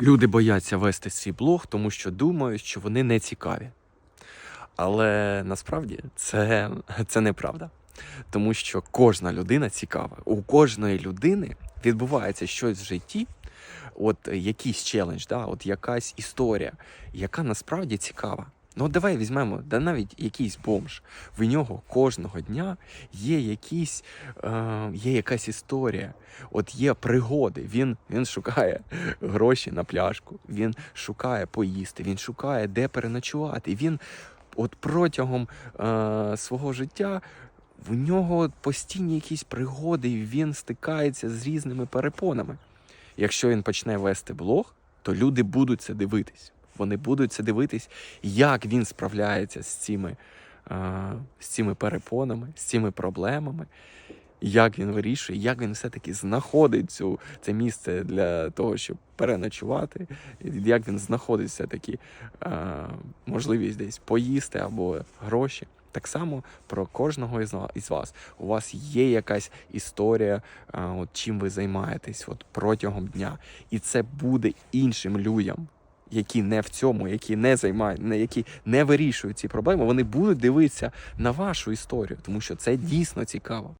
Люди бояться вести свій блог, тому що думають, що вони не цікаві. Але насправді це, це неправда. Тому що кожна людина цікава. У кожної людини відбувається щось в житті, от якийсь челендж, да, от якась історія, яка насправді цікава. Ну, давай візьмемо, да навіть якийсь бомж. В нього кожного дня є якісь, е, є якась історія, от є пригоди. Він, він шукає гроші на пляшку, він шукає поїсти, він шукає, де переночувати. Він от протягом е, свого життя в нього постійні якісь пригоди, і він стикається з різними перепонами. Якщо він почне вести блог, то люди будуть це дивитись. Вони будуть це дивитись, як він справляється з цими, з цими перепонами, з цими проблемами, як він вирішує, як він все-таки знаходить цю, це місце для того, щоб переночувати, як він знаходить все-таки можливість десь поїсти або гроші. Так само про кожного із вас. У вас є якась історія, от чим ви займаєтесь от протягом дня, і це буде іншим людям, які не в цьому, які не займають, які не вирішують ці проблеми. Вони будуть дивитися на вашу історію, тому що це дійсно цікаво.